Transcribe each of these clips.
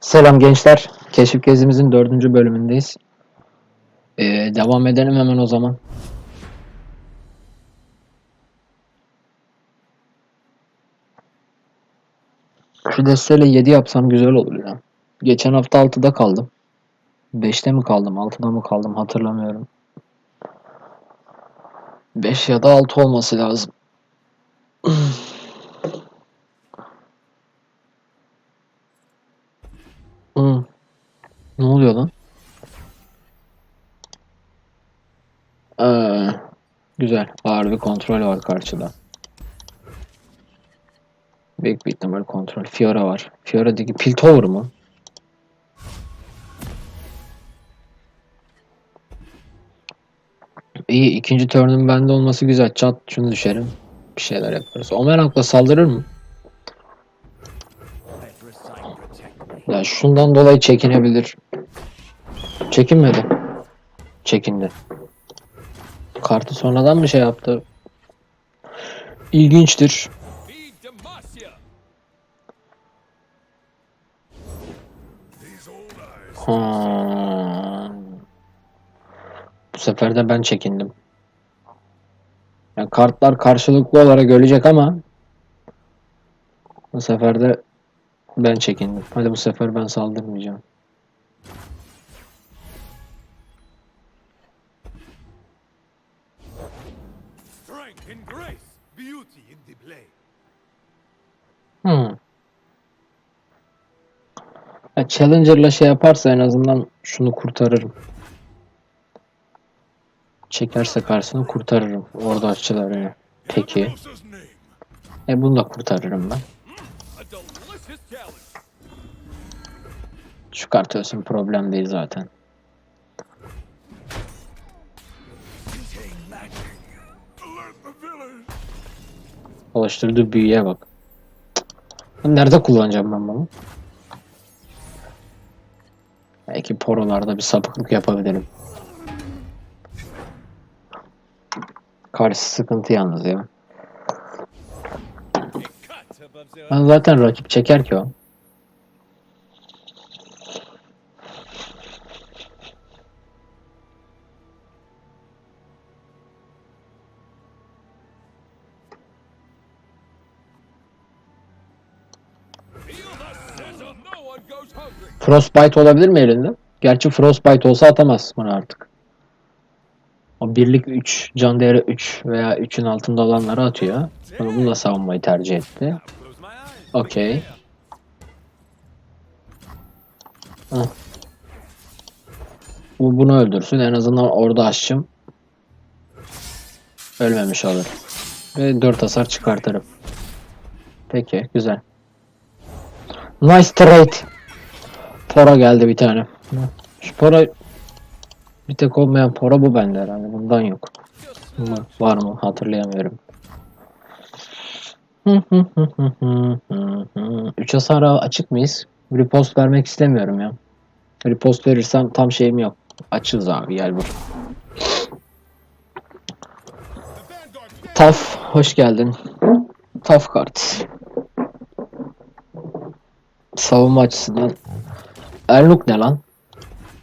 Selam gençler. Keşif gezimizin dördüncü bölümündeyiz. Ee, devam edelim hemen o zaman. Şu desteyle 7 yapsam güzel olur ya. Geçen hafta 6'da kaldım. 5'te mi kaldım, 6'da mı kaldım hatırlamıyorum. 5 ya da 6 olması lazım. Hmm. Ne oluyor lan? Ee, güzel. Ağır bir kontrol var karşıda. Büyük bir ihtimal kontrol. Fiora var. Fiora'daki Piltover mu? İyi. ikinci turn'un bende olması güzel. Çat şunu düşerim. Bir şeyler yaparız. Omerak'la saldırır mı? Ya şundan dolayı çekinebilir. Çekinmedi. Çekindi. Kartı sonradan mı şey yaptı? İlginçtir. Ha. Bu sefer de ben çekindim. Yani kartlar karşılıklı olarak ölecek ama bu sefer de ben çekindim. Hadi bu sefer ben saldırmayacağım. Hmm. Ya Challenger'la şey yaparsa en azından şunu kurtarırım. Çekerse karşısını kurtarırım. Orada açıları. Peki. E bunu da kurtarırım ben. Ölsün problem değil zaten. Oluşturduğu büyüye bak. Nerede kullanacağım ben bunu? Belki porolarda bir sapıklık yapabilirim. Karşı sıkıntı yalnız ya. Ben zaten rakip çeker ki o. Frostbite olabilir mi elinde? Gerçi Frostbite olsa atamaz bunu artık. O birlik 3, can değeri 3 veya 3'ün altında olanları atıyor. Ama bununla savunmayı tercih etti. Okey. Bu bunu öldürsün. En azından orada aşçım ölmemiş olur. Ve 4 hasar çıkartırım. Peki, güzel. Nice trade. Pora geldi bir tane. Şu para bir tek olmayan pora bu bende herhalde. Bundan yok. Bundan var mı? Hatırlayamıyorum. 3 hasara açık mıyız? Repost vermek istemiyorum ya. Repost verirsem tam şeyim yok. Açız abi gel bur. Taf hoş geldin. Taf kart. Savunma açısından. Elnuk ne lan?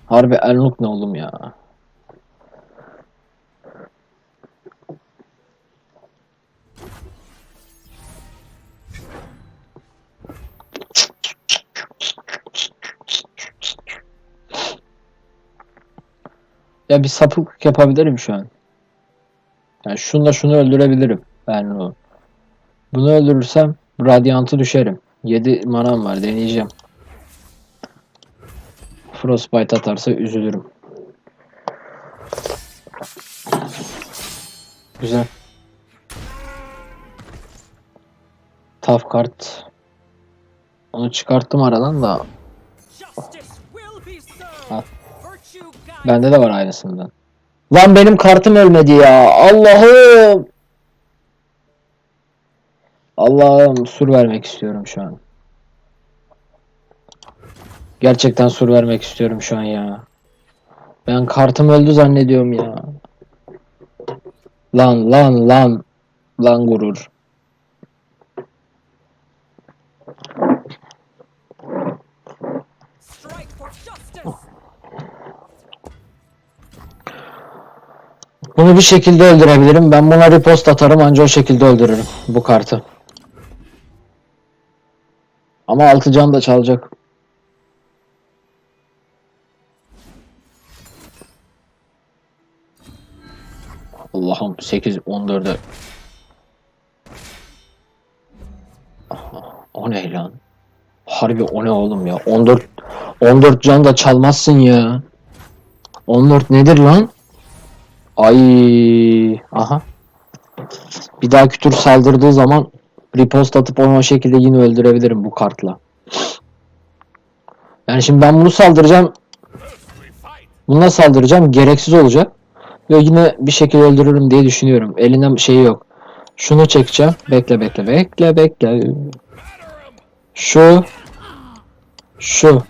Harbi Elnuk ne oğlum ya? Ya bir sapıklık yapabilirim şu an. Yani şunla şunu öldürebilirim. Ben o. Bunu öldürürsem radyantı düşerim. 7 manam var deneyeceğim. Frostbite atarsa üzülürüm. Güzel. Tough kart. Onu çıkarttım aradan da guides bende de var aynısından. Lan benim kartım ölmedi ya. Allah'ım. Allah'ım sur vermek istiyorum şu an. Gerçekten sur vermek istiyorum şu an ya. Ben kartım öldü zannediyorum ya. Lan lan lan. Lan gurur. Bunu bir şekilde öldürebilirim. Ben buna repost atarım anca o şekilde öldürürüm bu kartı. Ama 6 can da çalacak. Allah'ım 8 14'e. Aha, O ne lan? Harbi o ne oğlum ya? 14 14 can da çalmazsın ya. 14 nedir lan? Ay, aha. Bir dahaki tur saldırdığı zaman repost atıp onu o şekilde yine öldürebilirim bu kartla. Yani şimdi ben bunu saldıracağım. Bununla saldıracağım. Gereksiz olacak. Ve yine bir şekilde öldürürüm diye düşünüyorum. Elinden şeyi yok. Şunu çekeceğim. Bekle bekle bekle bekle. Şu. Şu.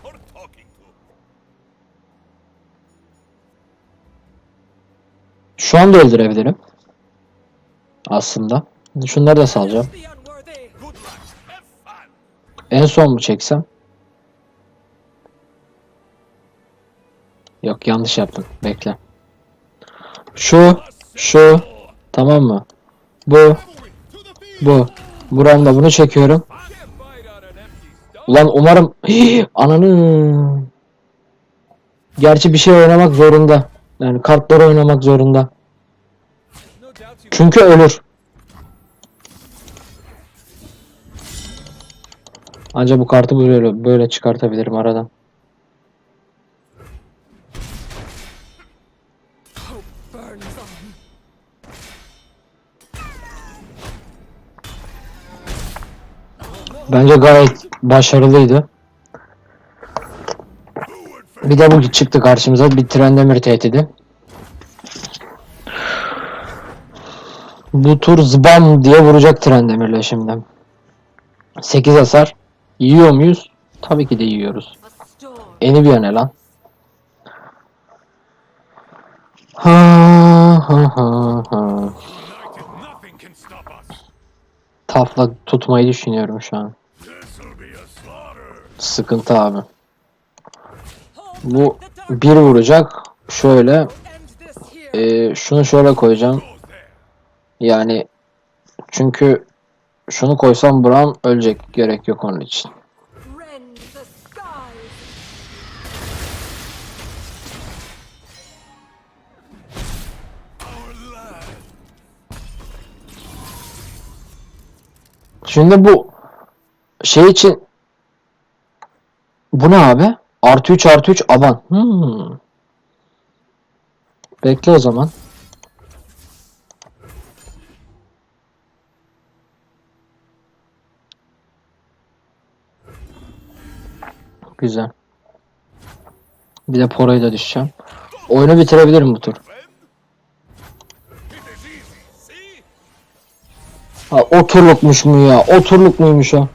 Şu anda öldürebilirim. Aslında. Şunları da salacağım. En son mu çeksem? Yok yanlış yaptım. Bekle. Şu, şu, tamam mı? Bu, bu. Buramda bunu çekiyorum. Ulan umarım Hii, ananı. Gerçi bir şey oynamak zorunda. Yani kartları oynamak zorunda. Çünkü ölür. Ancak bu kartı böyle böyle çıkartabilirim aradan. Bence gayet başarılıydı. Bir de bu çıktı karşımıza bir Trendemir tehdidi. Bu tur zbam diye vuracak Trendemir'le şimdi. 8 hasar. Yiyor muyuz? Tabii ki de yiyoruz. A storm. Enivia ne lan? Ha ha ha ha. Tafla tutmayı düşünüyorum şu an. Sıkıntı abi. Bu bir vuracak. Şöyle e, şunu şöyle koyacağım. Yani çünkü şunu koysam Bram ölecek. Gerek yok onun için. Şimdi bu şey için bu ne abi? Artı 3 artı 3 aban. Hmm. Bekle o zaman. Güzel. Bir de Pora'yı da düşeceğim. Oyunu bitirebilirim bu tur. Ha, o mu ya? O turluk muymuş o?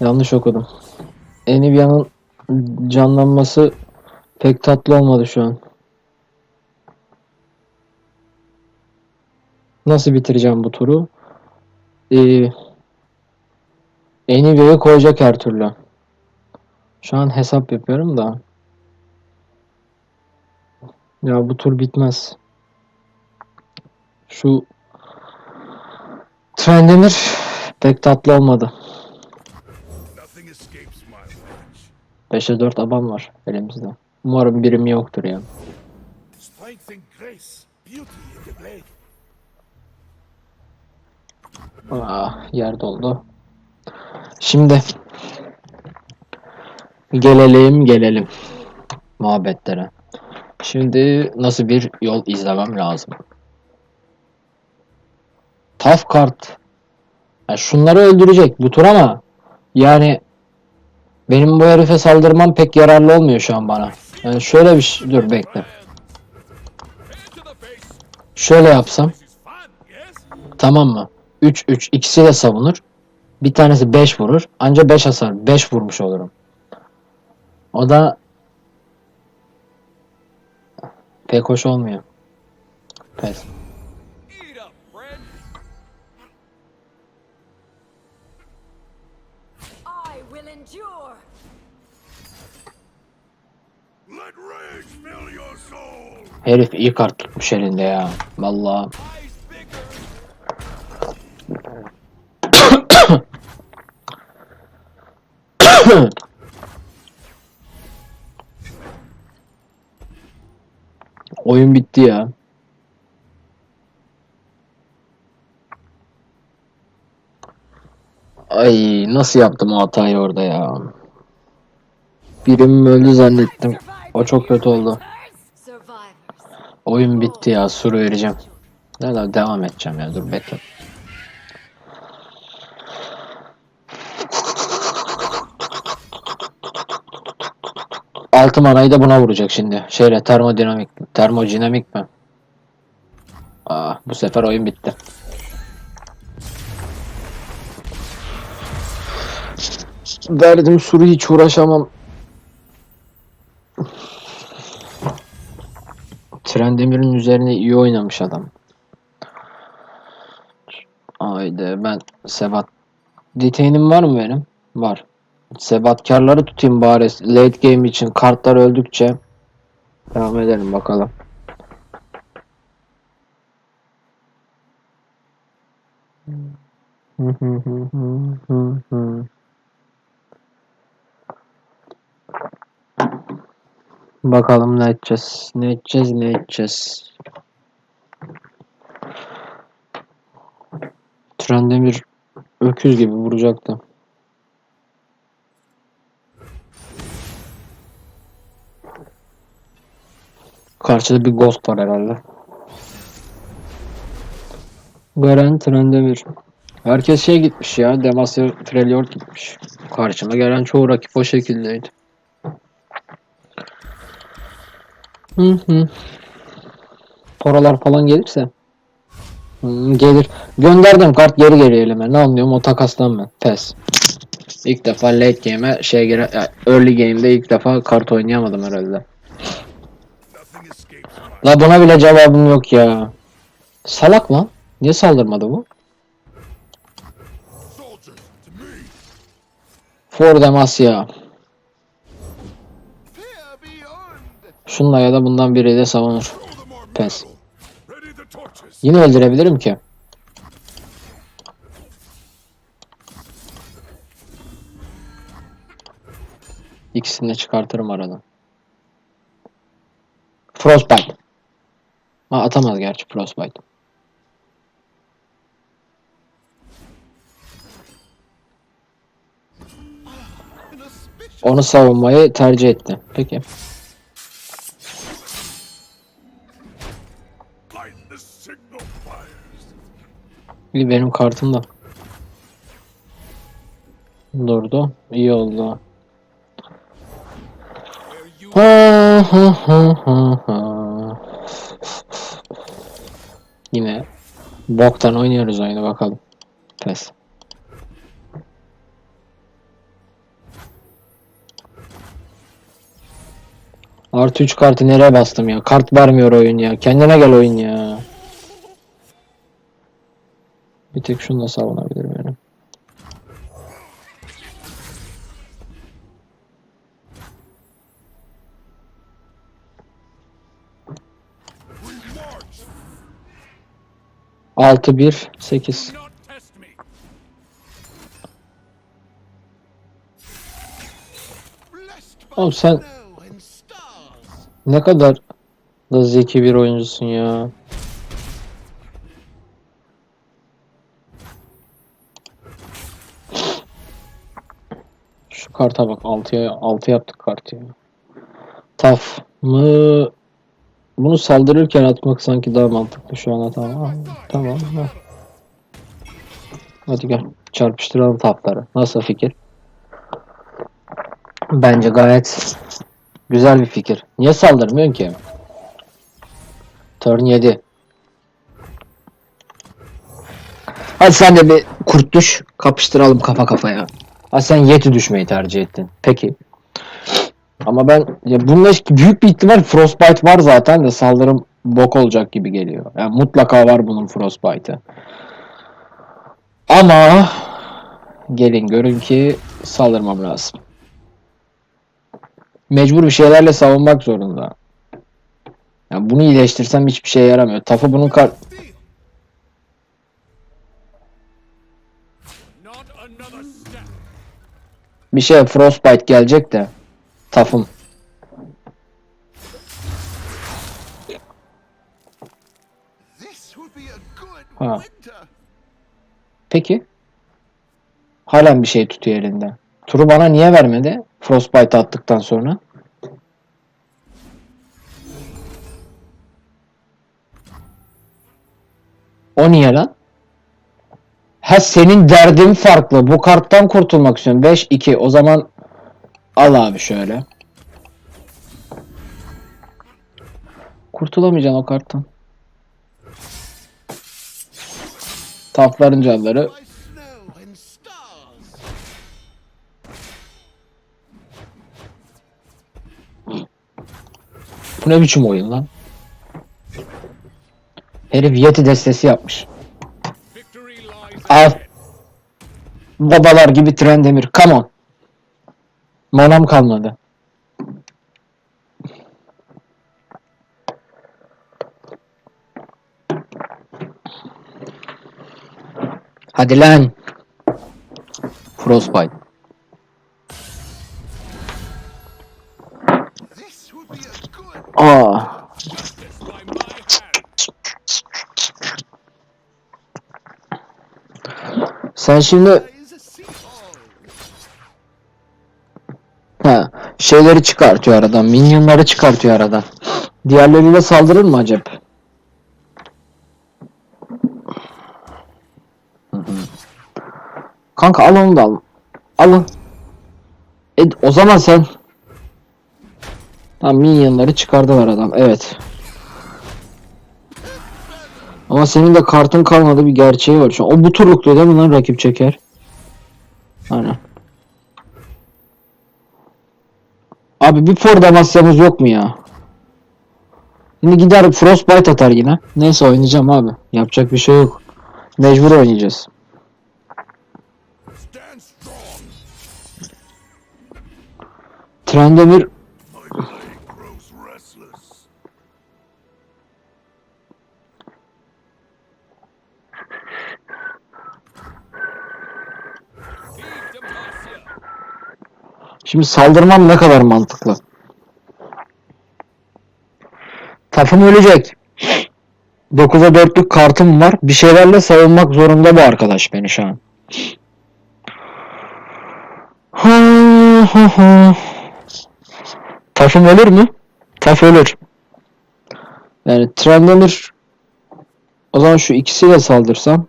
Yanlış okudum. Enivia'nın canlanması pek tatlı olmadı şu an. Nasıl bitireceğim bu turu? Ee, Enivia'yı koyacak her türlü. Şu an hesap yapıyorum da. Ya bu tur bitmez. Şu Trendemir pek tatlı olmadı. 5'e 4 aban var elimizde. Umarım birim yoktur yani. Blade. Ah yer doldu. Şimdi gelelim gelelim muhabbetlere. Şimdi nasıl bir yol izlemem lazım? Tough kart. Ya şunları öldürecek bu tur ama yani benim bu herife saldırmam pek yararlı olmuyor şu an bana. Yani şöyle bir şey, dur bekle. Şöyle yapsam? Tamam mı? 3 3 ikisi de savunur. Bir tanesi 5 vurur. Anca 5 hasar. 5 vurmuş olurum. O da pek hoş olmuyor. Pes. Herif iyi kart tutmuş elinde ya. Vallahi. Oyun bitti ya. Ay nasıl yaptım o hatayı orada ya. Birim öldü zannettim. O çok kötü oldu. Oyun bitti ya. Suru vereceğim. Ya da devam edeceğim ya. Dur bekle. Altı manayı da buna vuracak şimdi. Şeyle termodinamik termodinamik mi? Aa, bu sefer oyun bitti. Derdim suru hiç uğraşamam. Trendemir'in üzerine iyi oynamış adam. Haydi ben Sebat Detainim var mı benim? Var. Sebatkarları tutayım bari late game için kartlar öldükçe devam edelim bakalım. Hı hı hı hı hı hı. Bakalım ne edeceğiz? Ne edeceğiz? Ne edeceğiz? Trendemir öküz gibi vuracaktı. Karşıda bir ghost var herhalde. Garen Trendemir. Herkes şey gitmiş ya. Demacia Freljord gitmiş. Karşıma gelen çoğu rakip o şekildeydi. Hı hı. Paralar falan gelirse. Hı, gelir. Gönderdim kart geri geliyor elime. Ne anlıyorum o takastan ben. Pes. İlk defa late game'e şey gire early game'de ilk defa kart oynayamadım herhalde. La buna bile cevabım yok ya. Salak lan. Niye saldırmadı bu? For Demacia. Fear Şunla ya da bundan biri de savunur. Pes. Yine öldürebilirim ki. İkisini de çıkartırım aradan. Frostbite. Ha atamaz gerçi Frostbite. Onu savunmayı tercih etti. Peki. Bir benim kartım da. Durdu. İyi oldu. Ha, ha, ha, ha, ha. Yine boktan oynuyoruz oyunu bakalım. Pes. Artı 3 kartı nereye bastım ya? Kart vermiyor oyun ya. Kendine gel oyun ya. Bir tek şunla savunabilirim yani. we march. 6 1 8. Do not test me. Blessed by Oğlum sen ne kadar da zeki bir oyuncusun ya. Karta bak 6'ya 6 yaptık kartı. Taf mı? Bunu saldırırken atmak sanki daha mantıklı şu an tamam. Tamam. ha. Hadi gel çarpıştıralım tafları. Nasıl fikir? Bence gayet güzel bir fikir. Niye saldırmıyorsun ki? Turn 7. Hadi sen de bir kurt düş. Kapıştıralım kafa kafaya. Ha sen yeti düşmeyi tercih ettin. Peki. Ama ben ya bunda büyük bir ihtimal Frostbite var zaten de saldırım bok olacak gibi geliyor. Yani mutlaka var bunun Frostbite'ı. Ama gelin görün ki saldırmam lazım. Mecbur bir şeylerle savunmak zorunda. Ya bunu iyileştirsem hiçbir şeye yaramıyor. Tafu bunun kar... Bir şey Frostbite gelecek de. Tafım. Ha. Peki. Halen bir şey tutuyor elinde. Turu bana niye vermedi? Frostbite attıktan sonra. O niye lan? Ha senin derdin farklı. Bu karttan kurtulmak istiyorsun. 5-2. O zaman al abi şöyle. Kurtulamayacaksın o karttan. Tafların canları. Bu ne biçim oyun lan? Herif Yeti destesi yapmış. Al. Babalar gibi tren demir. Come on. Manam kalmadı. Hadi lan. Frostbite. Aa. Sen şimdi ha, şeyleri çıkartıyor aradan. Minyonları çıkartıyor aradan. Diğerleriyle saldırır mı acaba? Kanka al onu da al. Alın. E, o zaman sen Tamam minyonları çıkardılar adam. Evet. Ama senin de kartın kalmadı bir gerçeği var şu an. O bu turluktu değil mi lan rakip çeker? Aynen. Abi bir for damasyamız yok mu ya? Şimdi gider Frostbite atar yine. Neyse oynayacağım abi. Yapacak bir şey yok. Mecbur oynayacağız. Trendemir Şimdi saldırmam ne kadar mantıklı. Tafım ölecek. 9'a 4'lük kartım var. Bir şeylerle savunmak zorunda bu arkadaş beni şu an. Tafım ölür mü? Taf ölür. Yani Trendemir o zaman şu ikisiyle saldırsam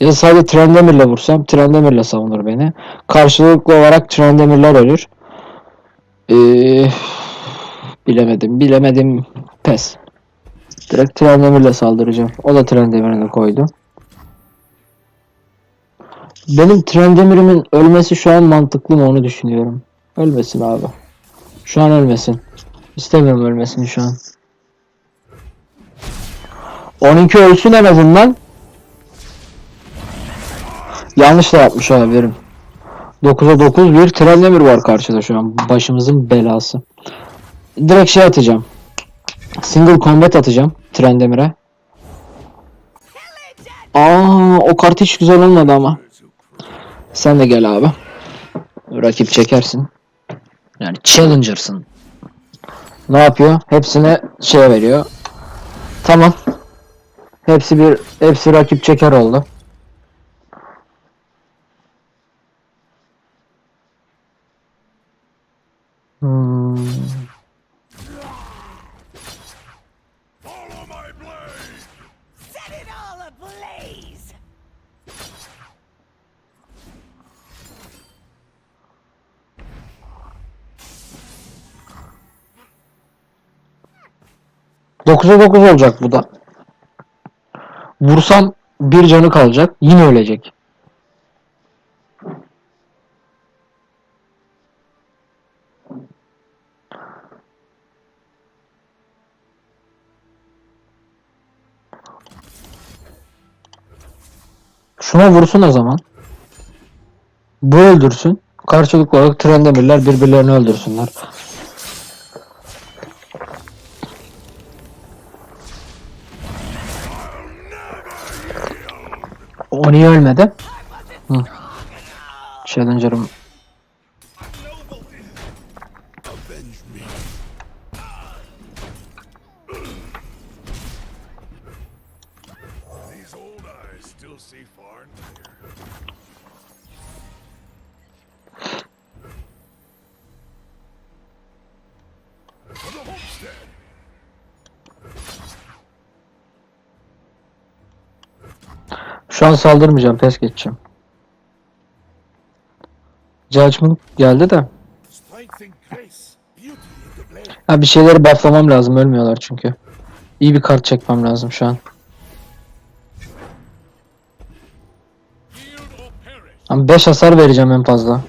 ya da sadece Trendemir'le vursam Trendemir'le savunur beni. Karşılıklı olarak Trendemir'ler ölür. Ee, bilemedim, bilemedim. Pes. Direkt Trendemir'le saldıracağım. O da Trendemir'ini koydu. Benim Trendemir'imin ölmesi şu an mantıklı mı onu düşünüyorum. Ölmesin abi. Şu an ölmesin. İstemiyorum ölmesini şu an. 12 ölsün en azından. Yanlış da yapmış olabilirim. 9'a 9 bir Trendemir var karşıda şu an. Başımızın belası. Direkt şey atacağım. Single combat atacağım Trendemir'e. Aa, o kart hiç güzel olmadı ama. Sen de gel abi. Rakip çekersin. Yani challenger'sın. Ne yapıyor? Hepsine şey veriyor. Tamam. Hepsi bir hepsi rakip çeker oldu. 9'a 9 olacak bu da. Vursam bir canı kalacak. Yine ölecek. Şuna vursun o zaman. Bu öldürsün. Karşılıklı olarak tren demirler birbirlerini öldürsünler. O niye ölmedi? Hı. Challenger'ım Şu an saldırmayacağım. Pes geçeceğim. Judgment geldi de. Ha bir şeyleri bufflamam lazım. Ölmüyorlar çünkü. İyi bir kart çekmem lazım şu an. Ama 5 hasar vereceğim en fazla.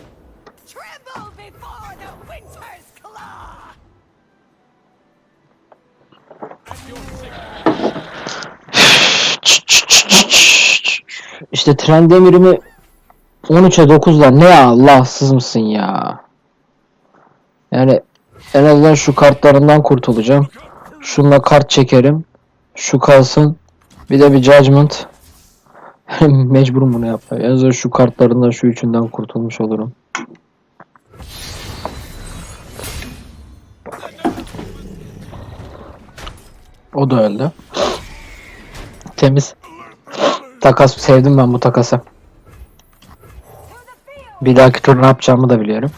İşte tren demirimi 13'e 9'la ne Allahsız mısın ya? Yani en azından şu kartlarından kurtulacağım. Şunla kart çekerim. Şu kalsın. Bir de bir judgment. Mecburum bunu yapmaya. En azından şu kartlarından şu üçünden kurtulmuş olurum. O da öldü. Temiz. Takas sevdim ben bu takası. Bir dahaki tur ne yapacağımı da biliyorum.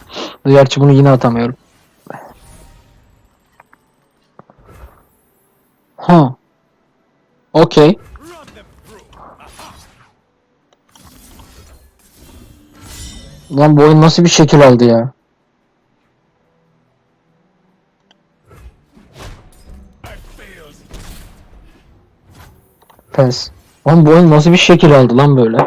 Gerçi bunu yine atamıyorum. Ha. Okey. Lan bu oyun nasıl bir şekil aldı ya? Pes. Lan bu oyun nasıl bir şekil aldı lan böyle?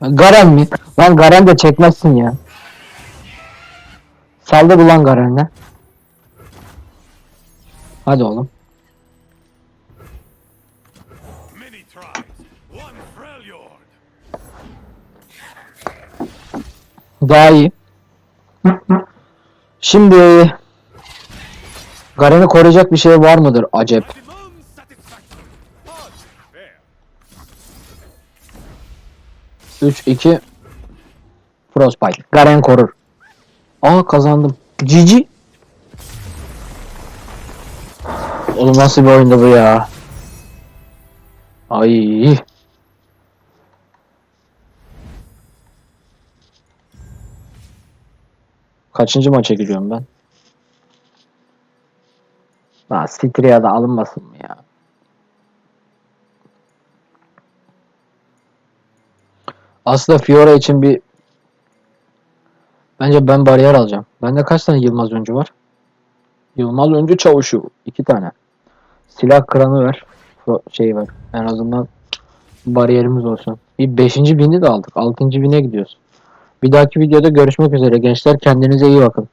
Garen mi? Lan Garen de çekmezsin ya. Saldır ulan Garen'le. Hadi oğlum. Daha iyi. Şimdi Garen'i koruyacak bir şey var mıdır acep? 3-2 Frostbite. Garen korur. Aa kazandım. Cici. Oğlum nasıl bir oyundu bu ya? Ay. Kaçıncı maça gidiyorum ben? Daha Citria'da alınmasın mı ya? Aslında Fiora için bir Bence ben bariyer alacağım. Bende kaç tane Yılmaz öncü var? Yılmaz öncü çavuşu. iki tane. Silah kranı ver. Şey var. En azından bariyerimiz olsun. Bir beşinci bini de aldık. Altıncı bine gidiyoruz. Bir dahaki videoda görüşmek üzere gençler. Kendinize iyi bakın.